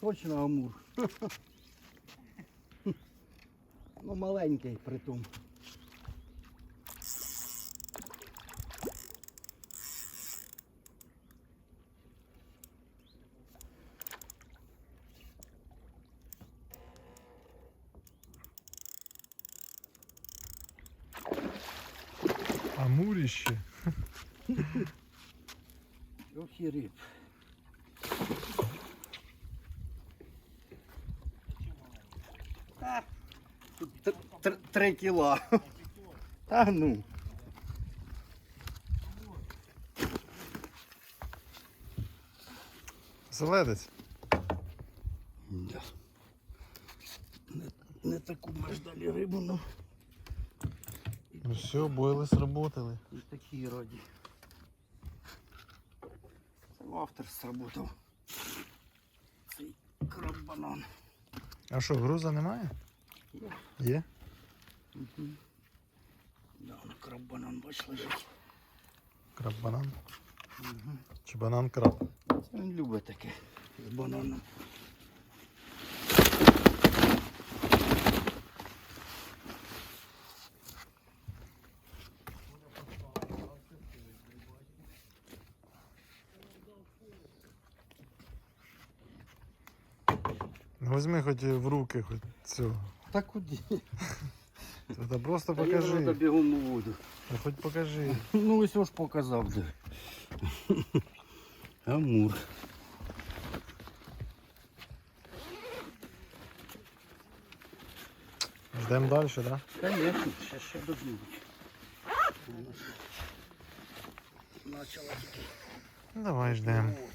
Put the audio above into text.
Точно амур. Ну, маленький притом. Амуріще. Ох Та, тут тр- тр- Три кіла. Та ну. Селедець. Да. Не, не таку ми ждали рибу, ну Ну все, бойли сработали. і такі раді. Це автор сработав. Цей краб-банан. А що, груза немає? Є. Є? Угу. Да, краб-банан, бач, лежить. Краб-банан. Угу. Чи банан-краб? Це він любить таке з бананом. Ну, Возьми хоч в руки хоч цього. Та куди? Та просто Та їм треба покажи. бігом у воду. Та хоч покажи. Ну ось ж показав. де. Амур. Йдемо далі, так? Да? Конечно, ще ще дождуть. Вона ж Начала тільки. Ну, Давай ждемо. О,